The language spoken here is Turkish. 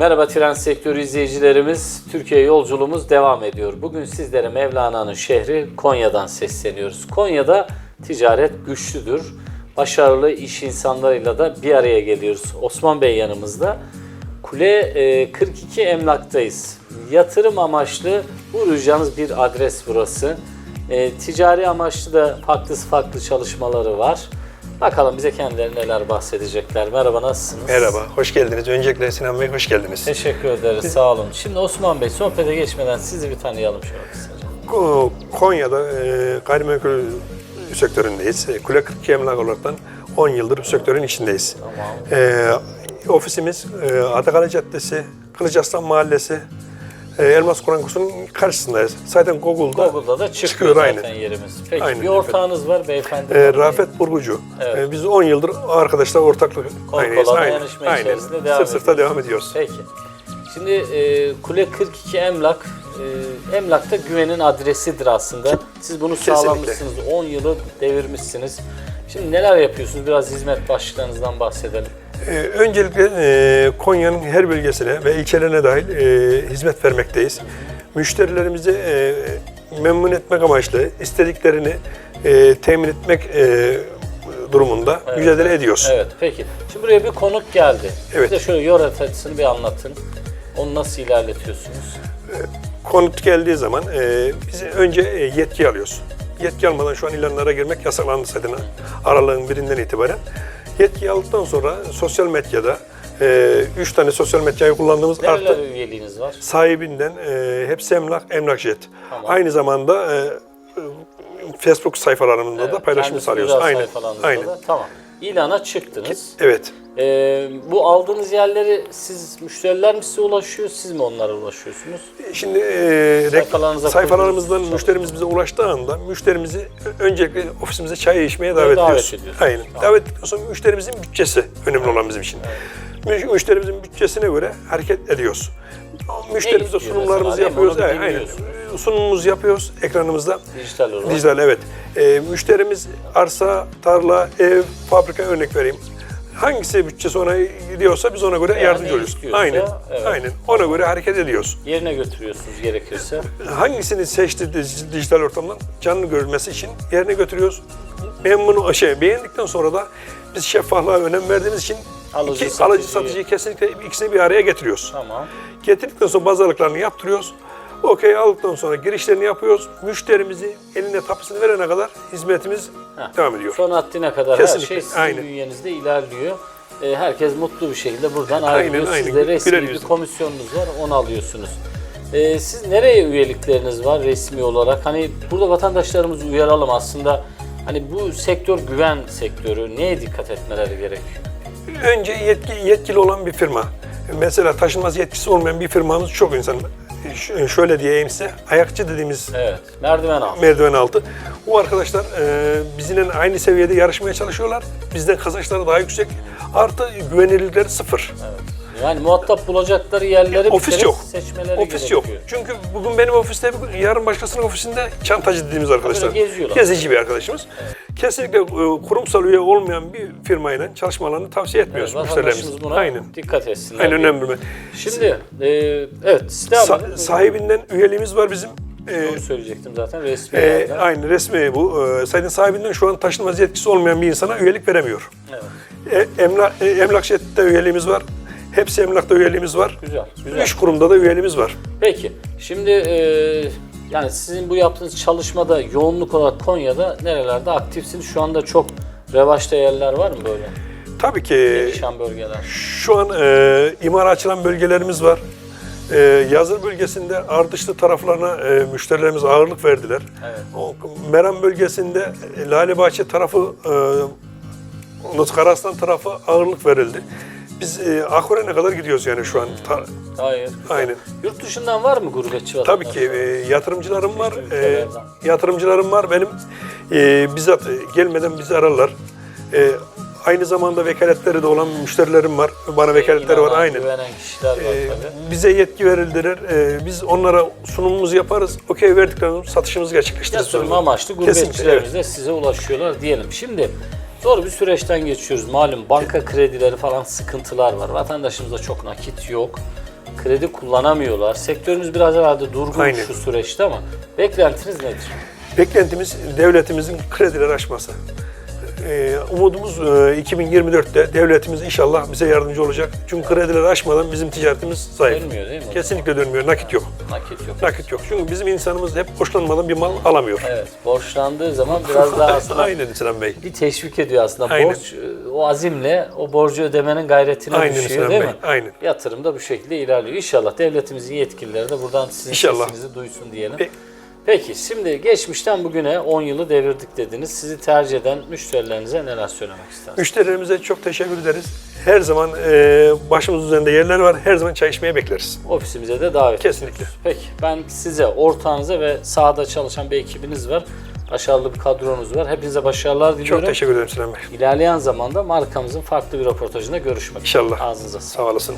Merhaba tren sektörü izleyicilerimiz. Türkiye yolculuğumuz devam ediyor. Bugün sizlere Mevlana'nın şehri Konya'dan sesleniyoruz. Konya'da ticaret güçlüdür. Başarılı iş insanlarıyla da bir araya geliyoruz. Osman Bey yanımızda. Kule e, 42 emlaktayız. Yatırım amaçlı uğrayacağınız bir adres burası. E, ticari amaçlı da farklı farklı çalışmaları var. Bakalım bize kendileri neler bahsedecekler. Merhaba nasılsınız? Merhaba, hoş geldiniz. Öncelikle Sinan Bey hoş geldiniz. Teşekkür ederiz, sağ olun. Şimdi Osman Bey, sohbete geçmeden sizi bir tanıyalım şöyle kısaca. Ko- Konya'da e, gayrimenkul sektöründeyiz. E, Kule 42 emlak olaraktan 10 yıldır bu sektörün içindeyiz. Tamam. E, ofisimiz e, Adakale Caddesi, Kılıçaslan Mahallesi, e, Elmas Kur'an kursunun karşısındayız. Zaten Google'da, Google'da da çıkıyor, Çıkıyor, zaten aynen. yerimiz. Peki Aynen bir ortağınız var beyefendi. e, Rafet Burgucu. Evet. E, biz 10 yıldır arkadaşlar ortaklık aynıyız. Aynen, aynen. içerisinde devam Sırt sırta devam ediyoruz. Peki. Şimdi e, Kule 42 Emlak, e, Emlak'ta güvenin adresidir aslında. Siz bunu Kesinlikle. sağlamışsınız, 10 yılı devirmişsiniz. Şimdi neler yapıyorsunuz? Biraz hizmet başlıklarınızdan bahsedelim. Ee, öncelikle e, Konya'nın her bölgesine ve ilçelerine dahil e, hizmet vermekteyiz. Müşterilerimizi e, memnun etmek amaçlı istediklerini e, temin etmek e, durumunda mücadele ediyoruz. Evet, peki. Şimdi buraya bir konuk geldi. Evet. Bize şöyle yol haritasını bir anlatın. Onu nasıl ilerletiyorsunuz? Konut geldiği zaman e, biz önce yetki alıyoruz. Yetki almadan şu an ilanlara girmek yasaklandı zaten aralığın birinden itibaren. Yetki aldıktan sonra sosyal medyada e, üç tane sosyal medyayı kullandığımız artı Nerelerde üyeliğiniz var? sahibinden e, hepsi emlak, emlakjet. Tamam. Aynı zamanda e, Facebook sayfalarında da paylaşım sağlıyoruz. Aynen. Aynen. da. Tamam. İlana çıktınız. Evet. Ee, bu aldığınız yerleri siz müşteriler mi size ulaşıyor, siz mi onlara ulaşıyorsunuz? Şimdi e, rek- Sayfalarınıza sayfalarımızdan müşterimiz bize ulaştığı anda müşterimizi öncelikle ofisimize çay içmeye davet, davet ediyoruz. ediyorsunuz. Aynen. Tamam. Davet sonra müşterimizin bütçesi önemli olan bizim için. Mü- Müşterimizin bütçesine göre hareket ediyoruz. Müşterimize sunumlarımızı yapıyoruz. Evet, aynen. Sunumumuzu yapıyoruz ekranımızda. Dijital olarak. Dijital evet. E, müşterimiz arsa, tarla, ev, fabrika örnek vereyim. Hangisi bütçesi ona gidiyorsa biz ona göre Yani yardımcı oluyoruz. Aynen. evet. Aynen. Ona göre hareket ediyoruz. Yerine götürüyorsunuz gerekirse. Hangisini seçti dij- dijital ortamdan canlı görülmesi için yerine götürüyoruz. Memnun şey beğendikten sonra da biz şeffaflığa önem verdiğimiz için Alıcı, iki satıcıyı- alıcı satıcıyı kesinlikle ikisini bir araya getiriyoruz. Tamam. Getirdikten sonra pazarlıklarını yaptırıyoruz. Okey aldıktan sonra girişlerini yapıyoruz. Müşterimizi eline tapısını verene kadar hizmetimiz Heh. devam ediyor. Son haddine kadar Kesinlikle, her şey sizin aynen. bünyenizde ilerliyor. Ee, herkes mutlu bir şekilde buradan ayrılıyor. aynen. Sizde resmi Güler bir komisyonunuz var, onu alıyorsunuz. Ee, siz nereye üyelikleriniz var resmi olarak? Hani burada vatandaşlarımızı uyaralım aslında. Hani bu sektör güven sektörü. Neye dikkat etmeleri gerekiyor? Önce yetki, yetkili olan bir firma. Mesela taşınmaz yetkisi olmayan bir firmamız çok insan. Ş- Şöyle diyeyim size, ayakçı dediğimiz Evet, merdiven altı. merdiven altı. Bu arkadaşlar e, bizimle aynı seviyede yarışmaya çalışıyorlar. Bizden kazançları daha yüksek. Artı güvenilirlikleri sıfır. Yani muhatap bulacakları yerleri bir Ofis kere yok. seçmeleri Ofis gerekiyor. yok. Çünkü bugün benim ofiste, yarın başkasının ofisinde çantacı dediğimiz arkadaşlar. Geziyorlar. Gezici bir arkadaşımız. Kesinlikle e, kurumsal üye olmayan bir firmayla çalışmalarını tavsiye etmiyoruz müşterilerimize. vatandaşımız buna Aynen. dikkat etsinler. Aynen diye. önemli. Şimdi, e, evet, devam Sa- sahibinden üyeliğimiz var bizim. E, Onu söyleyecektim zaten resmi e, yerden. aynı resmi bu. E, sayın sahibinden şu an taşınmaz yetkisi olmayan bir insana üyelik veremiyor. Evet. E, emlak, e, emlakşette üyeliğimiz var. Hepsi emlakta üyeliğimiz var. Güzel, güzel. Üç kurumda da üyeliğimiz var. Peki, şimdi e, yani sizin bu yaptığınız çalışmada yoğunluk olarak Konya'da nerelerde aktifsiniz? Şu anda çok revaçta yerler var mı böyle? Tabii ki Gelişen bölgeler. şu an e, imara açılan bölgelerimiz var. E, Yazır bölgesinde Ardışlı taraflarına e, müşterilerimiz ağırlık verdiler. Evet. O, Meram bölgesinde e, Lalebahçe tarafı, e, Unut Karaslan tarafı ağırlık verildi. Biz e, Akuren'e kadar gidiyoruz yani şu an. Ta- Hayır. aynen. Yurt dışından var mı gurbetçi Tabii vatandaş? ki e, yatırımcılarım var. E, yatırımcılarım var. Benim e, bizzat e, gelmeden bizi ararlar. E, aynı zamanda vekaletleri de olan müşterilerim var. Bana vekaletleri var. Aynen. güvenen kişiler var E, tabii. bize yetki verildiler. E, biz onlara sunumumuzu yaparız. Okey verdikten sonra satışımızı gerçekleştiririz. Yatırım amaçlı gurbetçilerimiz de size ulaşıyorlar diyelim. Şimdi zor bir süreçten geçiyoruz. Malum banka kredileri falan sıkıntılar var. Vatandaşımızda çok nakit yok. kredi kullanamıyorlar. Sektörümüz biraz herhalde durgun Aynen. şu süreçte ama beklentiniz nedir? Beklentimiz devletimizin krediler açması. Ee, umudumuz e, 2024'te devletimiz inşallah bize yardımcı olacak. Çünkü kredileri açmadan bizim ticaretimiz zayıf. Dönmüyor değil mi? Kesinlikle dönmüyor. Nakit yok. Nakit yok. Nakit yok. Çünkü bizim insanımız hep borçlanmadan bir mal alamıyor. Evet, borçlandığı zaman biraz daha aslında Aynen Sinan Bey. bir teşvik ediyor aslında. Aynen. Borç e, o azimle o borcu ödemenin gayretine Aynen düşüyor Sinan değil Bey, mi? aynen. Yatırım da bu şekilde ilerliyor. İnşallah devletimizin yetkilileri de buradan sizin İnşallah. sesinizi duysun diyelim. Pe- Peki şimdi geçmişten bugüne 10 yılı devirdik dediniz. Sizi tercih eden müşterilerinize neler söylemek istersiniz? Müşterilerimize çok teşekkür ederiz. Her zaman e, başımız üzerinde yerler var. Her zaman çay içmeye bekleriz. Ofisimize de davet Kesinlikle. ediyoruz. Peki ben size, ortağınıza ve sahada çalışan bir ekibiniz var. Başarılı bir kadronuz var. Hepinize başarılar diliyorum. Çok teşekkür ederim Sinan Bey. İlerleyen zamanda markamızın farklı bir röportajında görüşmek üzere. İnşallah. Ağzınıza sağlık. Sağ olasın.